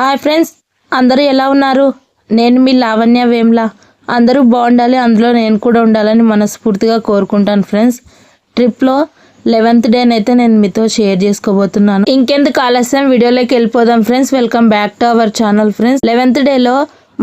Hi friends అందరూ ఎలా ఉన్నారు? నేను మీ లావణ్య వేమ్లా. అందరూ బాగుండాలి అందులో నేను కూడా ఉండాలని మనస్ఫూర్తిగా కోరుకుంటాను ఫ్రెండ్స్. ట్రిప్లో లెవెన్త్ డేని అయితే నేను మీతో షేర్ చేసుకోబోతున్నాను. ఇంకెందుకు ఆలస్యం వీడియోలోకి వెళ్ళిపోదాం friends. Welcome back to our channel friends. Eleventh డేలో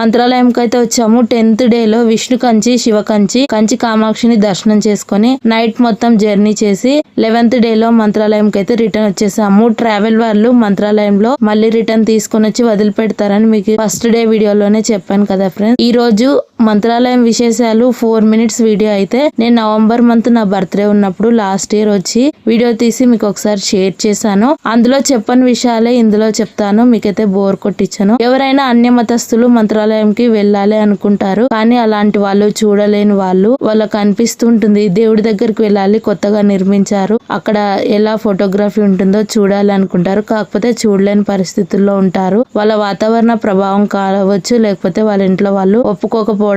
మంత్రాలయంకి అయితే వచ్చాము. టెన్త్ డేలో విష్ణు కంచి శివ కంచి కంచి కామాక్షిని దర్శనం చేసుకొని నైట్ మొత్తం జర్నీ చేసి లెవెన్త్ డేలో మంత్రాలయంకి అయితే రిటర్న్ వచ్చేసాము. ట్రావెల్ వాళ్ళు మంత్రాలయంలో మళ్ళీ రిటర్న్ తీసుకొని వచ్చి వదిలిపెడతారని మీకు ఫస్ట్ డే వీడియోలోనే చెప్పాను కదా ఫ్రెండ్స్. ఈ రోజు మంత్రాలయం విశేషాలు ఫోర్ మినిట్స్ వీడియో అయితే నేను నవంబర్ మంత్ నా బర్త్డే ఉన్నప్పుడు లాస్ట్ ఇయర్ వచ్చి వీడియో తీసి మీకు ఒకసారి షేర్ చేశాను. అందులో చెప్పని విషయాలే ఇందులో చెప్తాను. మీకైతే బోర్ కొట్టించాను. ఎవరైనా అన్య మతస్థులు మంత్రాలయంకి వెళ్ళాలి అనుకుంటారు కానీ అలాంటి వాళ్ళు చూడలేని వాళ్ళు వాళ్ళకి అనిపిస్తుంటుంది దేవుడి దగ్గరికి వెళ్ళాలి కొత్తగా నిర్మించారు అక్కడ ఎలా ఫోటోగ్రఫీ ఉంటుందో చూడాలి అనుకుంటారు కాకపోతే చూడలేని పరిస్థితుల్లో ఉంటారు. వాళ్ళ వాతావరణ ప్రభావం కావచ్చు లేకపోతే వాళ్ళ ఇంట్లో వాళ్ళు ఒప్పుకోకపోవడం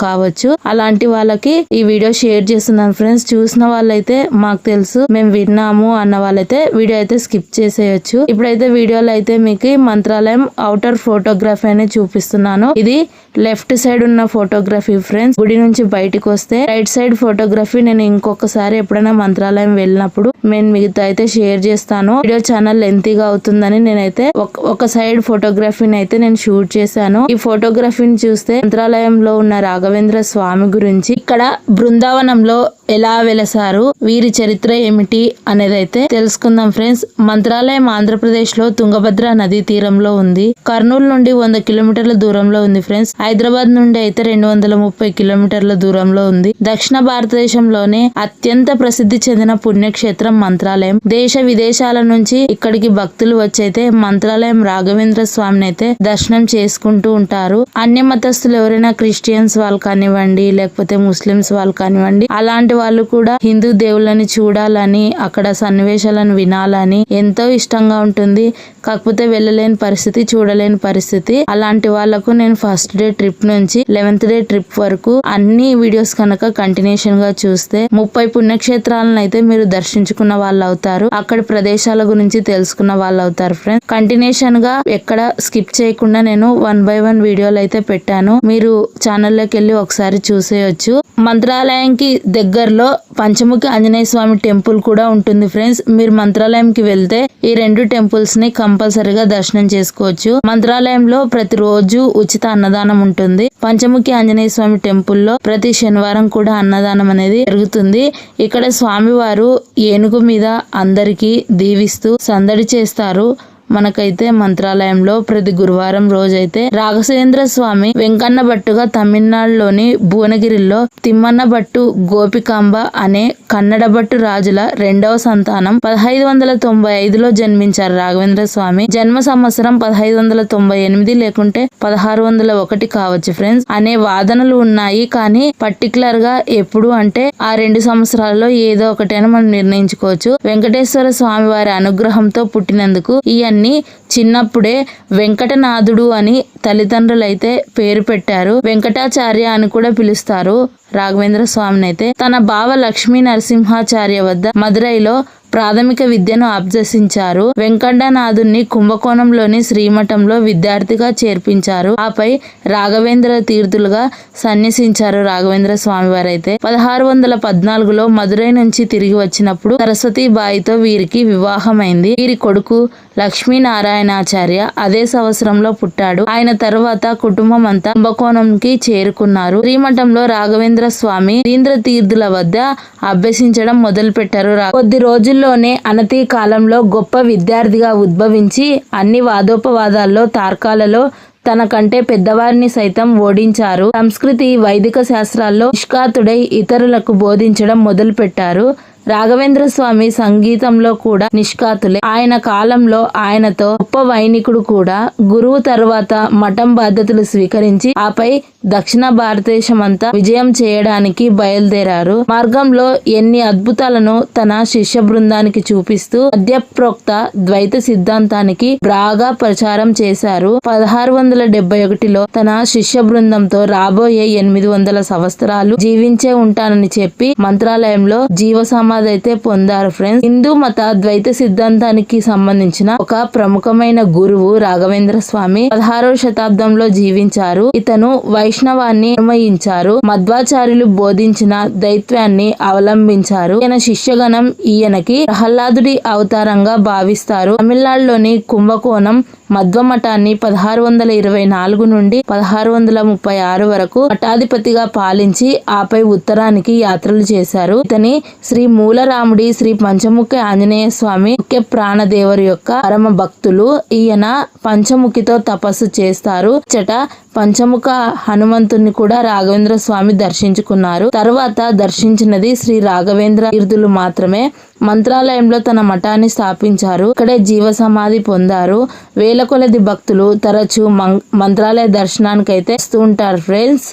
కావచ్చు. అలాంటి వాళ్ళకి ఈ వీడియో షేర్ చేస్తున్నాను ఫ్రెండ్స్. చూసిన వాళ్ళైతే మాకు తెలుసు మేము విన్నాము అన్న వాళ్ళైతే వీడియో అయితే స్కిప్ చేసేయచ్చు. ఇప్పుడైతే వీడియోలో అయితే మీకు మంత్రాలయం అవుటర్ ఫోటోగ్రఫీ అనేది చూపిస్తున్నాను. ఇది లెఫ్ట్ సైడ్ ఉన్న ఫోటోగ్రఫీ ఫ్రెండ్స్. గుడి నుంచి బయటకు వస్తే రైట్ సైడ్ ఫోటోగ్రఫీ నేను ఇంకొకసారి ఎప్పుడైనా మంత్రాలయం వెళ్ళినప్పుడు నేను మిగతా అయితే షేర్ చేస్తాను. వీడియో ఛానల్ లెంతీగా అవుతుందని నేనైతే ఒక- ఒక సైడ్ ఫోటోగ్రఫీని అయితే నేను షూట్ చేశాను. ఈ ఫోటోగ్రఫీని చూస్తే మంత్రాలయం మంత్రాలయంలో ఉన్న రాఘవేంద్ర స్వామి గురించి ఇక్కడ బృందావనంలో ఎలా వెలసారు వీరి చరిత్ర ఏమిటి అనేది అయితే తెలుసుకుందాం ఫ్రెండ్స్. మంత్రాలయం ఆంధ్రప్రదేశ్లో తుంగభద్ర నదీ తీరంలో ఉంది. కర్నూలు నుండి వంద కిలోమీటర్ల దూరంలో ఉంది ఫ్రెండ్స్. హైదరాబాద్ నుండి అయితే రెండు వందల ముప్పై కిలోమీటర్ల దూరంలో ఉంది. దక్షిణ భారతదేశంలోనే అత్యంత ప్రసిద్ధి చెందిన పుణ్యక్షేత్రం మంత్రాలయం. దేశ విదేశాల నుంచి ఇక్కడికి భక్తులు వచ్చైతే మంత్రాలయం రాఘవేంద్ర స్వామిని అయితే దర్శనం చేసుకుంటూ ఉంటారు. అన్య మతస్థులు ఎవరైనా క్రిస్టియన్స్ వాళ్ళు కానివ్వండి లేకపోతే ముస్లిమ్స్ వాళ్ళు కానివ్వండి అలాంటి వాళ్ళు కూడా హిందూ దేవుళ్ళని చూడాలని అక్కడ సన్నివేశాలను వినాలని ఎంతో ఇష్టంగా ఉంటుంది. కాకపోతే వెళ్ళలేని పరిస్థితి చూడలేని పరిస్థితి. అలాంటి వాళ్ళకు నేను ఫస్ట్ డే ట్రిప్ నుంచి లెవెన్త్ డే ట్రిప్ వరకు అన్ని వీడియోస్ కనుక కంటిన్యూషన్గా చూస్తే ముప్పై పుణ్యక్షేత్రాలను అయితే మీరు దర్శించుకున్న వాళ్ళు అవుతారు. అక్కడ ప్రదేశాల గురించి తెలుసుకున్న వాళ్ళు అవుతారు ఫ్రెండ్స్ కంటిన్యూషన్గా ఎక్కడ స్కిప్ చేయకుండా నేను వన్ బై వన్ వీడియోలు అయితే పెట్టాను. మీరు ఛానల్లోకి వెళ్ళి ఒకసారి చూసేయచ్చు. మంత్రాలయంకి దగ్గరలో పంచముఖి ఆంజనేయ స్వామి టెంపుల్ కూడా ఉంటుంది ఫ్రెండ్స్. మీరు మంత్రాలయంకి వెళ్తే ఈ రెండు టెంపుల్స్ని కంపల్సరీగా దర్శనం చేసుకోవచ్చు. మంత్రాలయంలో ప్రతిరోజు ఉచిత అన్నదానం ఉంటుంది. పంచముఖి ఆంజనేయ స్వామి టెంపుల్లో ప్రతి శనివారం కూడా అన్నదానం అనేది జరుగుతుంది. ఇక్కడ స్వామివారు ఏనుగు మీద అందరికీ దీవిస్తూ సందడి చేస్తారు. మనకైతే మంత్రాలయంలో ప్రతి గురువారం రోజైతే రాఘసేంద్ర స్వామి వెంకన్న భట్టుగా తమిళనాడులోని భువనగిరిలో తిమ్మన్న భట్టు గోపికాంబ అనే కన్నడ భట్టు రాజుల రెండవ సంతానం పదహైదు వందల తొంభై ఐదులో జన్మించారు రాఘవేంద్ర స్వామి. జన్మ సంవత్సరం పదహైదు వందల తొంభై ఎనిమిది లేకుంటే పదహారు వందల ఒకటి కావచ్చు ఫ్రెండ్స్. అనే వాదనలు ఉన్నాయి కానీ పర్టికులర్గా ఎప్పుడు అంటే ఆ రెండు సంవత్సరాల్లో ఏదో ఒకటైనా మనం నిర్ణయించుకోవచ్చు. వెంకటేశ్వర స్వామి వారి అనుగ్రహంతో పుట్టినందుకు ఈ అన్ని ఇవన్నీ చిన్నప్పుడే వెంకటనాథుడు అని తల్లిదండ్రులైతే పేరు పెట్టారు. వెంకటాచార్య అని కూడా పిలుస్తారు. రాఘవేంద్ర స్వామిని అయితే తన బావ లక్ష్మీ నరసింహాచార్య వద్ద మదురైలో ప్రాథమిక విద్యను అభ్యసించారు. వెంకటనాథుని కుంభకోణంలోని శ్రీమఠంలో విద్యార్థిగా చేర్పించారు. ఆపై రాఘవేంద్ర తీర్థులుగా సన్యసించారు రాఘవేంద్ర స్వామి వారైతే పదహారు వందల పద్నాలుగులో మదురై నుంచి తిరిగి వచ్చినప్పుడు సరస్వతి బాయితో వీరికి వివాహమైంది. వీరి కొడుకు లక్ష్మీనారాయణాచార్య అదే సంవత్సరంలో పుట్టాడు. ఆయన తర్వాత కుటుంబం అంతా కుంభకోణంకి చేరుకున్నారు. శ్రీమఠంలో రాఘవేంద్ర స్వామి తీర్థుల వద్ద అభ్యసించడం మొదలు పెట్టారు కొద్ది స్కూల్లోనే అనతి కాలంలో గొప్ప విద్యార్థిగా ఉద్భవించి అన్ని వాదోపవాదాల్లో తార్కాలలో తన కంటే పెద్దవారిని సైతం ఓడించారు. సంస్కృతి వైదిక శాస్త్రాల్లో నిష్కాతుడై ఇతరులకు బోధించడం మొదలు పెట్టారు రాఘవేంద్ర స్వామి సంగీతంలో కూడా నిష్కాతులే. ఆయన కాలంలో ఆయనతో గొప్ప వైనికుడు కూడా గురువు తర్వాత మఠం బాధ్యతలు స్వీకరించి ఆపై దక్షిణ భారతదేశం అంతా విజయం చేయడానికి బయలుదేరారు. మార్గంలో ఎన్ని అద్భుతాలను తన శిష్య బృందానికి చూపిస్తూ అధ్యప్రోక్త ద్వైత సిద్ధాంతానికి బాగా ప్రచారం చేశారు. పదహారు వందల డెబ్బై ఒకటిలో తన శిష్య బృందంతో రాబోయే ఎనిమిది వందల సంవత్సరాలు జీవించే ఉంటానని చెప్పి మంత్రాలయంలో జీవ అయితే పొందారు ఫ్రెండ్స్. హిందూ మత ద్వైత సిద్ధాంతానికి సంబంధించిన ఒక ప్రముఖమైన గురువు రాఘవేంద్ర స్వామి పదహారవ శతాబ్దంలో జీవించారు. ఇతను వైష్ణవాన్ని అనుమయించారు మధ్వాచార్యులు బోధించిన దైత్వాన్ని అవలంబించారు. ఈయన శిష్యగణం ఈయనకి ప్రహ్లాదుడి అవతారంగా భావిస్తారు. తమిళనాడులోని కుంభకోణం మధ్వ మఠాన్ని పదహారు వందల ఇరవై నాలుగు నుండి పదహారు వందల ముప్పై ఆరు వరకు మఠాధిపతిగా పాలించి ఆపై ఉత్తరానికి యాత్రలు చేశారు. ఇతని శ్రీ మూలరాముడి శ్రీ పంచముఖి ఆంజనేయ స్వామి ముఖ్య ప్రాణదేవరు యొక్క పరమ భక్తులు. ఈయన పంచముఖితో తపస్సు చేస్తారు. చట పంచముఖ హనుమంతుని కూడా రాఘవేంద్ర స్వామి దర్శించుకున్నారు. తర్వాత దర్శించినది శ్రీ రాఘవేంద్ర తీర్థులు మాత్రమే. మంత్రాలయంలో తన మఠాన్ని స్థాపించారు. ఇక్కడే జీవ సమాధి పొందారు. వేల కొలది భక్తులు తరచూ మంత్రాలయ దర్శనానికి వస్తూ ఉంటారు ఫ్రెండ్స్.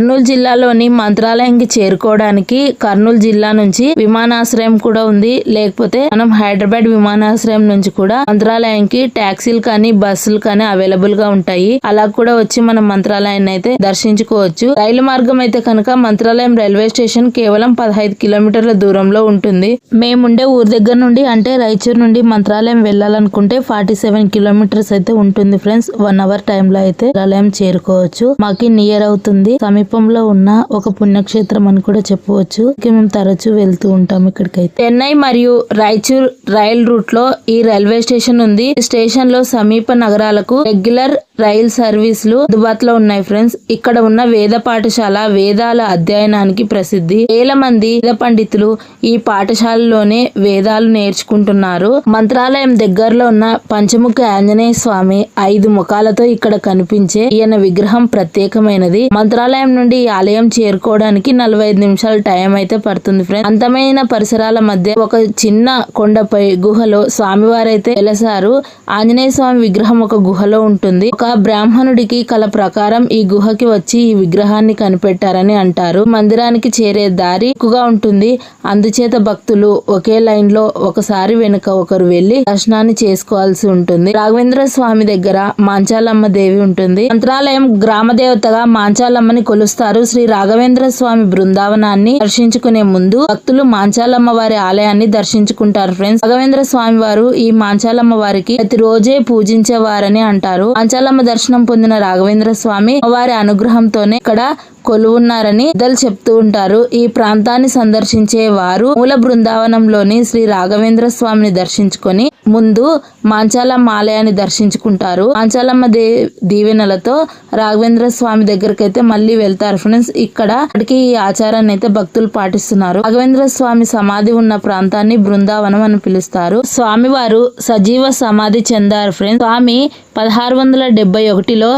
కర్నూలు జిల్లాలోని మంత్రాలయంకి చేరుకోవడానికి కర్నూలు జిల్లా నుంచి విమానాశ్రయం కూడా ఉంది. లేకపోతే మనం హైదరాబాద్ విమానాశ్రయం నుంచి కూడా మంత్రాలయంకి ట్యాక్సీలు కానీ బస్సులు కానీ అవైలబుల్గా ఉంటాయి. అలా కూడా వచ్చి మనం మంత్రాలయాన్ని అయితే దర్శించుకోవచ్చు. రైలు మార్గం అయితే కనుక మంత్రాలయం రైల్వే స్టేషన్ కేవలం పదహైదు కిలోమీటర్ల దూరంలో ఉంటుంది. మేముండే ఊరి దగ్గర నుండి అంటే రాయచూర్ నుండి మంత్రాలయం వెళ్ళాలనుకుంటే ఫార్టీ సెవెన్ కిలోమీటర్స్ అయితే ఉంటుంది ఫ్రెండ్స్. వన్ అవర్ టైమ్లో అయితే మంత్రాలయం చేరుకోవచ్చు. మాకి నియర్ అవుతుంది. సమీప సమీపంలో ఉన్న ఒక పుణ్యక్షేత్రం అని కూడా చెప్పవచ్చు. మేము తరచూ వెళ్తూ ఉంటాం ఇక్కడికైతే. చెన్నై మరియు రాయచూర్ రైల్ రూట్లో ఈ రైల్వే స్టేషన్ ఉంది. స్టేషన్లో సమీప నగరాలకు రెగ్యులర్ రైల్ సర్వీసులు అందుబాటులో ఉన్నాయి ఫ్రెండ్స్. ఇక్కడ ఉన్న వేద పాఠశాల వేదాల అధ్యయనానికి ప్రసిద్ధి. వేల మంది వేద పండితులు ఈ పాఠశాలలోనే వేదాలు నేర్చుకుంటున్నారు. మంత్రాలయం దగ్గరలో ఉన్న పంచముఖ ఆంజనేయ స్వామి ఐదు ముఖాలతో ఇక్కడ కనిపించే ఈయన విగ్రహం ప్రత్యేకమైనది. మంత్రాలయం నుండి ఈ ఆలయం చేరుకోవడానికి నలభై ఐదు నిమిషాల టైం అయితే పడుతుంది ఫ్రెండ్స్ అంతమైన పరిసరాల మధ్య ఒక చిన్న కొండపై గుహలో స్వామివారైతే వెలసారు. ఆంజనేయ స్వామి విగ్రహం ఒక గుహలో ఉంటుంది. ఒక బ్రాహ్మణుడికి కల ప్రకారం ఈ గుహకి వచ్చి ఈ విగ్రహాన్ని కనిపెట్టారని అంటారు. మందిరానికి చేరే దారి ఎక్కువగా ఉంటుంది. అందుచేత భక్తులు ఒకే లైన్లో ఒకసారి వెనుక ఒకరు వెళ్ళి దర్శనాన్ని చేసుకోవాల్సి ఉంటుంది. రాఘవేంద్ర స్వామి దగ్గర మాంచాలమ్మ దేవి ఉంటుంది. మంత్రాలయం గ్రామ దేవతగా మాంచాలమ్మని కొలుస్తారు. శ్రీ రాఘవేంద్ర స్వామి బృందావనాన్ని దర్శించుకునే ముందు భక్తులు మాంచాలమ్మ వారి ఆలయాన్ని దర్శించుకుంటారు ఫ్రెండ్స్. రాఘవేంద్ర స్వామి వారు ఈ మాంచాలమ్మ వారికి ప్రతిరోజే పూజించేవారని అంటారు. మాంచాలమ్మ దర్శనం పొందిన రాఘవేంద్ర స్వామి వారి అనుగ్రహంతోనే ఇక్కడ కొలువున్నారని పెద్దలు చెప్తూ ఉంటారు. ఈ ప్రాంతాన్ని సందర్శించే వారు మూల బృందావనంలోని శ్రీ రాఘవేంద్ర స్వామిని దర్శించుకొని ముందు మాంచాలమ్మ ఆలయాన్ని దర్శించుకుంటారు. మాంచాలమ్మ దే దీవెనలతో రాఘవేంద్ర స్వామి దగ్గరికి అయితే మళ్ళీ వెళ్తారు. ఫ్రెండ్స్ ఇక్కడ అక్కడికి ఈ ఆచారాన్ని అయితే భక్తులు పాటిస్తున్నారు. రాఘవేంద్ర స్వామి సమాధి ఉన్న ప్రాంతాన్ని బృందావనం అని పిలుస్తారు. స్వామివారు సజీవ సమాధి చెందారు. ఫ్రెండ్స్ స్వామి పదహారు వందల డెబ్బై ఒకటిలో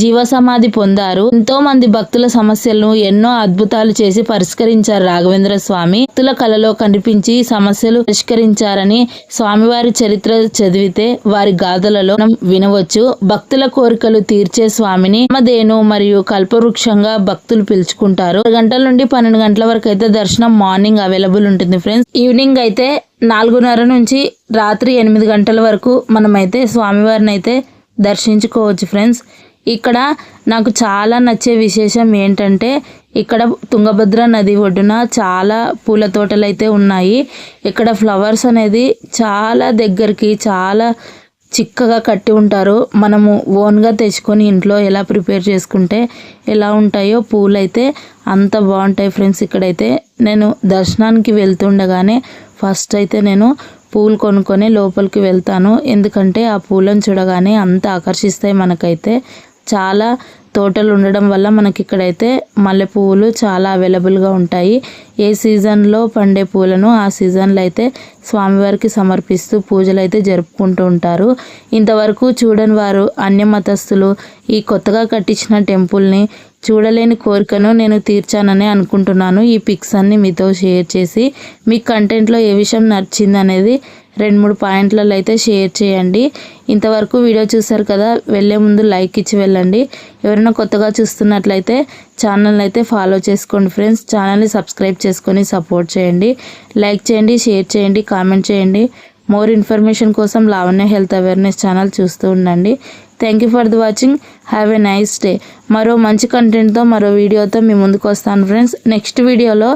జీవసమాధి పొందారు. ఎంతో మంది భక్తుల సమస్యలను ఎన్నో అద్భుతాలు చేసి పరిష్కరించారు రాఘవేంద్ర స్వామి భక్తుల కలలో కనిపించి సమస్యలు పరిష్కరించారని స్వామివారి చరిత్ర చదివితే వారి గాథలలో వినవచ్చు. భక్తుల కోరికలు తీర్చే స్వామిని మదేను మరియు కల్పవృక్షంగా భక్తులు పిలుచుకుంటారు. గంటల నుండి పన్నెండు గంటల వరకు అయితే దర్శనం మార్నింగ్ అవైలబుల్ ఉంటుంది ఫ్రెండ్స్. ఈవినింగ్ అయితే నాలుగున్నర నుంచి రాత్రి ఎనిమిది గంటల వరకు మనమైతే స్వామివారిని అయితే దర్శించుకోవచ్చు ఫ్రెండ్స్. ఇక్కడ నాకు చాలా నచ్చే విశేషం ఏంటంటే ఇక్కడ తుంగభద్ర నది ఒడ్డున చాలా పూల తోటలు అయితే ఉన్నాయి. ఇక్కడ ఫ్లవర్స్ అనేది చాలా దగ్గరికి చాలా చిక్కగా కట్టి ఉంటారు. మనము ఓన్గా తెచ్చుకొని ఇంట్లో ఎలా ప్రిపేర్ చేసుకుంటే ఎలా ఉంటాయో పూలు అయితే అంత బాగుంటాయి ఫ్రెండ్స్ ఇక్కడైతే. నేను దర్శనానికి వెళ్తుండగానే ఫస్ట్ అయితే నేను పూలు కొనుక్కొని లోపలికి వెళ్తాను. ఎందుకంటే ఆ పూలను చూడగానే అంత ఆకర్షిస్తాయి మనకైతే. చాలా తోటలు ఉండడం వల్ల మనకి ఇక్కడైతే మల్లె పువ్వులు చాలా అవైలబుల్గా ఉంటాయి. ఏ సీజన్లో పండే పూలను ఆ సీజన్లో అయితే స్వామివారికి సమర్పిస్తూ పూజలు అయితే జరుపుకుంటూ ఉంటారు. ఇంతవరకు చూడని వారు అన్య మతస్థులు ఈ కొత్తగా కట్టించిన టెంపుల్ని చూడలేని కోరికను నేను తీర్చానని అనుకుంటున్నాను. ఈ పిక్స్ అన్ని మీతో షేర్ చేసి మీ కంటెంట్లో ఏ విషయం నచ్చింది అనేది రెండు మూడు పాయింట్లలో అయితే షేర్ చేయండి. ఇంతవరకు వీడియో చూసారు కదా వెళ్ళే ముందు లైక్ ఇచ్చి వెళ్ళండి. ఎవరైనా కొత్తగా చూస్తున్నట్లయితే ఛానల్ని అయితే ఫాలో చేసుకోండి ఫ్రెండ్స్. ఛానల్ని సబ్స్క్రైబ్ చేసుకొని సపోర్ట్ చేయండి. లైక్ చేయండి షేర్ చేయండి కామెంట్ చేయండి. మోర్ ఇన్ఫర్మేషన్ కోసం లావణ్య హెల్త్ అవేర్నెస్ ఛానల్ చూస్తూ ఉండండి. Thank you for the watching. Have a nice day. మరో మంచి కంటెంట్తో మరో వీడియోతో మీ ముందుకు వస్తాను ఫ్రెండ్స్. నెక్స్ట్ వీడియోలో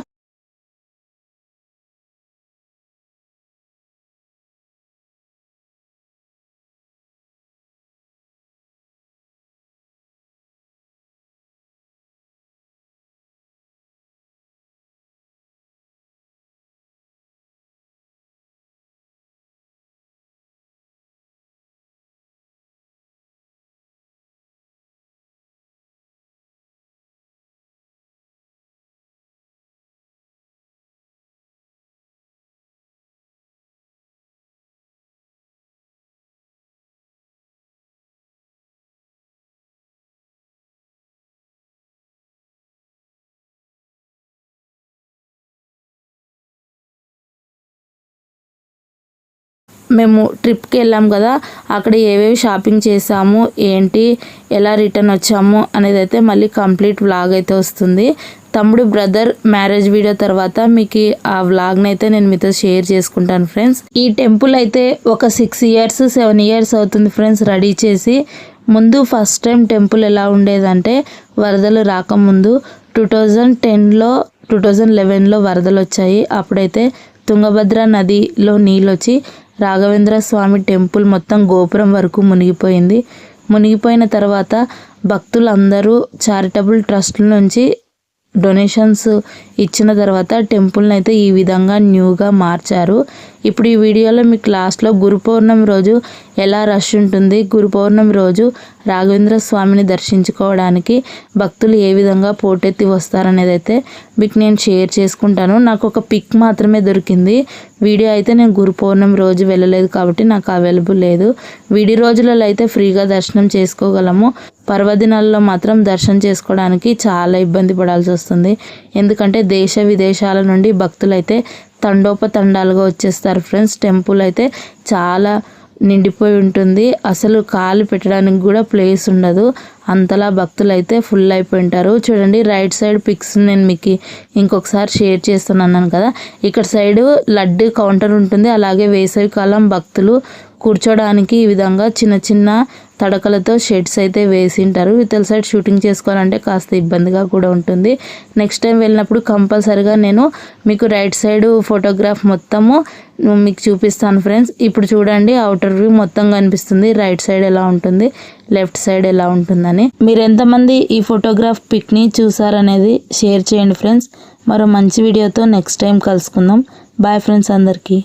మేము ట్రిప్కి వెళ్ళాం కదా అక్కడ ఏవేవి షాపింగ్ చేసాము ఏంటి ఎలా రిటర్న్ వచ్చాము అనేది అయితే మళ్ళీ కంప్లీట్ వ్లాగ్ అయితే వస్తుంది. తమ్ముడు బ్రదర్ మ్యారేజ్ వీడియో తర్వాత మీకు ఆ వ్లాగ్ని అయితే నేను మీతో షేర్ చేసుకుంటాను ఫ్రెండ్స్. ఈ టెంపుల్ అయితే ఒక సిక్స్ ఇయర్స్ సెవెన్ ఇయర్స్ అవుతుంది ఫ్రెండ్స్ రెడీ చేసి. ముందు ఫస్ట్ టైం టెంపుల్ ఎలా ఉండేదంటే వరదలు రాకముందు టూ థౌజండ్ టెన్లో టూ థౌజండ్ లెవెన్లో వరదలు వచ్చాయి. అప్పుడైతే తుంగభద్ర నదిలో నీళ్ళు వచ్చి రాఘవేంద్ర స్వామి టెంపుల్ మొత్తం గోపురం వరకు మునిగిపోయింది. మునిగిపోయిన తర్వాత భక్తులందరూ చారిటబుల్ ట్రస్ట్ల నుంచి డొనేషన్స్ ఇచ్చిన తర్వాత టెంపుల్ని అయితే ఈ విధంగా న్యూగా మార్చారు. ఇప్పుడు ఈ వీడియోలో మీకు లాస్ట్లో గురు పౌర్ణమి రోజు ఎలా రష్ ఉంటుంది గురు పౌర్ణమి రోజు రాఘవేంద్ర స్వామిని దర్శించుకోవడానికి భక్తులు ఏ విధంగా పోటెత్తి వస్తారనేది అయితే మీకు నేను షేర్ చేసుకుంటాను. నాకు ఒక పిక్ మాత్రమే దొరికింది. వీడియో అయితే నేను గురు పౌర్ణమి రోజు వెళ్ళలేదు కాబట్టి నాకు అవైలబుల్ లేదు. విడి రోజులలో అయితే ఫ్రీగా దర్శనం చేసుకోగలము. పర్వదినాల్లో మాత్రం దర్శనం చేసుకోవడానికి చాలా ఇబ్బంది పడాల్సి వస్తుంది. ఎందుకంటే దేశ విదేశాల నుండి భక్తులు అయితే తండోపతండాలుగా వచ్చేస్తారు ఫ్రెండ్స్. టెంపుల్ అయితే చాలా నిండిపోయి ఉంటుంది. అసలు కాలు పెట్టడానికి కూడా ప్లేస్ ఉండదు. అంతలా భక్తులు అయితే ఫుల్ అయిపోయి ఉంటారు చూడండి రైట్ సైడ్ పిక్స్ నేను మీకు ఇంకొకసారి షేర్ చేస్తాను అన్నాను కదా. ఇక్కడ సైడ్ లడ్డు కౌంటర్ ఉంటుంది. అలాగే వేసవి కాలం భక్తులు కూర్చోడానికి ఈ విధంగా చిన్న చిన్న తడకలతో షెడ్స్ అయితే వేసింటారు. ఇతల సైడ్ షూటింగ్ చేసుకోవాలంటే కాస్త ఇబ్బందిగా కూడా ఉంటుంది. నెక్స్ట్ టైం వెళ్ళినప్పుడు కంపల్సరిగా నేను మీకు రైట్ సైడ్ ఫోటోగ్రాఫ్ మొత్తము మీకు చూపిస్తాను ఫ్రెండ్స్. ఇప్పుడు చూడండి అవుటర్ వ్యూ మొత్తం కనిపిస్తుంది. రైట్ సైడ్ ఎలా ఉంటుంది లెఫ్ట్ సైడ్ ఎలా ఉంటుందని. మీరు ఎంతమంది ఈ ఫోటోగ్రాఫ్ పిక్ని చూసారనేది షేర్ చేయండి ఫ్రెండ్స్. మరో మంచి వీడియోతో నెక్స్ట్ టైం కలుసుకుందాం. బాయ్ ఫ్రెండ్స్ అందరికీ.